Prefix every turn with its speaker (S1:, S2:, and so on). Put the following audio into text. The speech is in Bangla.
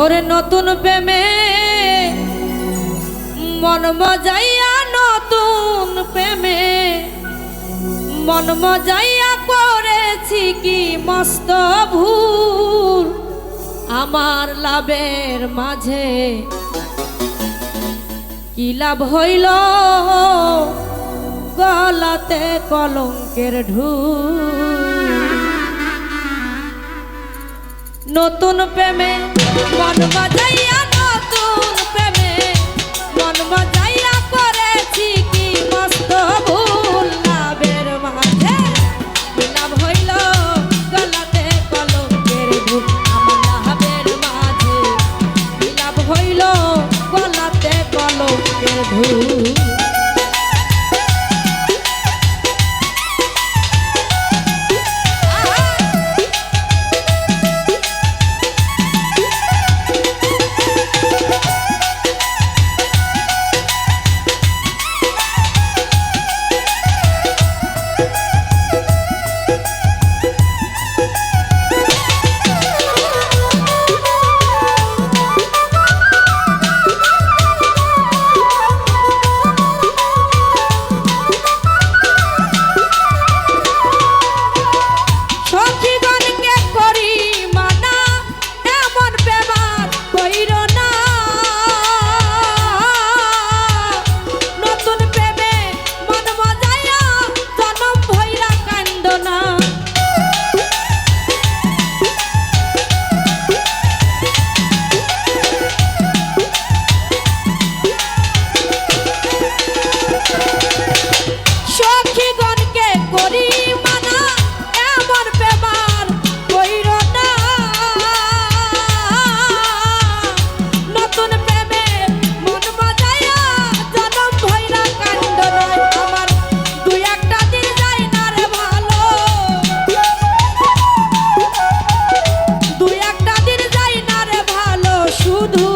S1: ওরে নতুন প্রেমে মন মজাইয়া নতুন প্রেমে মন মজাইয়া করেছি কি মস্ত ভুল? আমার লাভের মাঝে কি লাভ হইল? গলাতে কলঙ্কের ঢুল। নতুন প্রেমে, মন বাজাইয়া নতুন প্রেমে। মন বাজাইয়া করেছি কি মস্ত ভুল লাভের মাঝে। লাভ হইল গলাতে কলঙ্কের ভুল আমার লাভের মাঝে। লাভ হইল গলাতে কলঙ্কের ভুল tudo.